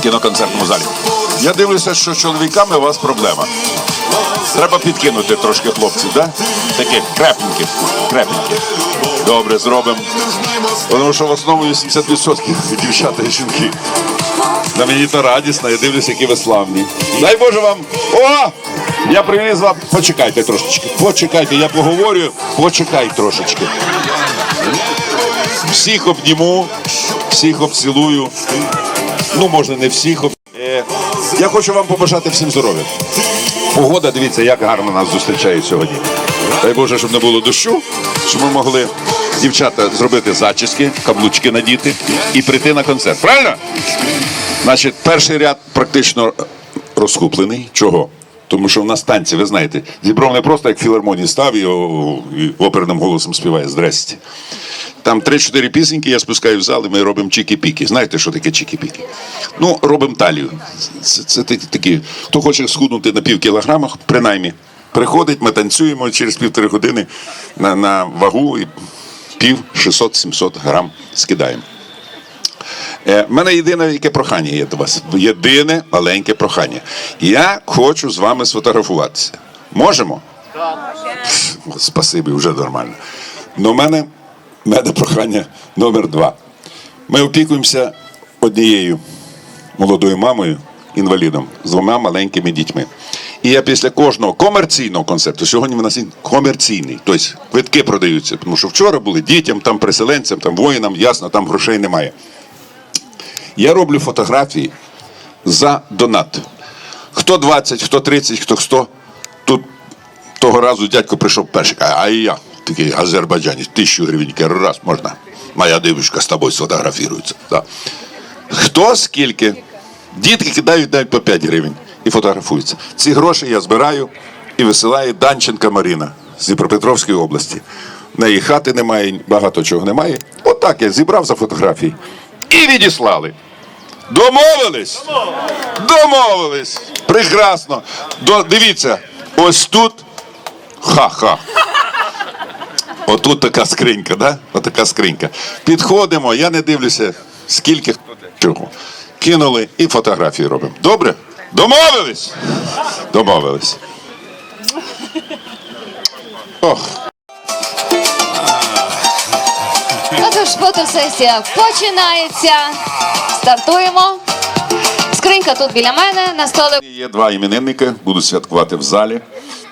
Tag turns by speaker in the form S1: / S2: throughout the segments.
S1: кіноконцертному залі. Я дивлюся, що з чоловіками у вас проблема. Треба підкинути трошки хлопців, да? Таких крепеньких, крепеньких. Добре, зробимо. Тому що в основному 80% дівчата і жінки. На мені то радісно, я дивлюся, які ви славні. Дай Боже вам. О! Я привіз вам. Почекайте трошечки. Почекайте, я поговорю. Почекай трошечки. Всіх обніму, всіх обцілую. Ну, можна не всіх. Е, Я хочу вам побажати всім здоров'я. Погода, дивіться, як гарно нас зустрічає сьогодні. Дай Боже, щоб не було дощу, щоб ми могли дівчата зробити зачіски, каблучки надіти і прийти на концерт. Правильно? Значить, перший ряд практично розкуплений. Чого? Тому що в нас танці, ви знаєте, Зібров не просто як філармонії став і, і оперним голосом співає здрасті. Там 3-4 пісеньки, я спускаю в зал, і ми робимо чікі-піки. Знаєте, що таке чікі-піки? Ну, робимо талію. Це, це такі- такі. Хто хоче схуднути на пів кілограма, принаймні, приходить, ми танцюємо через півтори години на, на вагу і пів 600-700 грам скидаємо. Е, в мене єдине яке прохання є до вас. Єдине маленьке прохання. Я хочу з вами сфотографуватися. Можемо? Так. Спасибі, вже нормально. Ну, в мене, мене прохання номер два. Ми опікуємося однією молодою мамою, інвалідом, з двома маленькими дітьми. І я після кожного комерційного концерту, сьогодні в нас комерційний, тобто квитки продаються, тому що вчора були дітям, там переселенцям, там воїнам, ясно, там грошей немає. Я роблю фотографії за донат. Хто 20, хто 30, хто 100. Тут того разу дядько прийшов перший, а і я, такий азербайджанець, тисячу гривень, раз можна. Моя дівчинка з тобою сфотографірується. Да. Хто скільки? Дітки кидають навіть по 5 гривень і фотографуються. Ці гроші я збираю і висилаю Данченка Маріна з Дніпропетровської області. В неї хати немає, багато чого немає. Отак я зібрав за фотографії. І відіслали. Домовились? Домовились. Прекрасно. Дивіться, ось тут. Ха-ха. Отут така скринька, да? Отака скринька. Підходимо, я не дивлюся, скільки хто для чого. Кинули і фотографії робимо. Добре? Домовились? Домовились. Ох.
S2: Отож, фотосесія починається. Стартуємо. Скринька тут біля мене на столик.
S1: Є два іменинники, будуть святкувати в залі.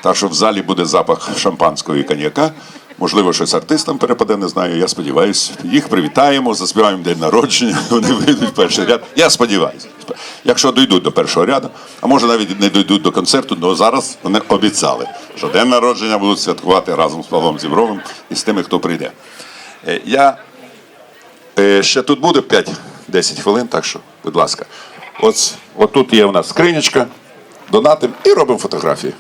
S1: Так що в залі буде запах шампанського і коньяка. Можливо, щось артистам перепаде, не знаю. Я сподіваюся. Їх привітаємо, заспіваємо день народження. Вони вийдуть в перший ряд. Я сподіваюся. Якщо дійдуть до першого ряду, а може навіть не дійдуть до концерту, але зараз вони обіцяли, що день народження будуть святкувати разом з Павлом Зібровим і з тими, хто прийде. Е, Я Е, Ще тут буде 5-10 хвилин, так що, будь ласка. От, от тут є у нас скринячка, донатим і робимо фотографії.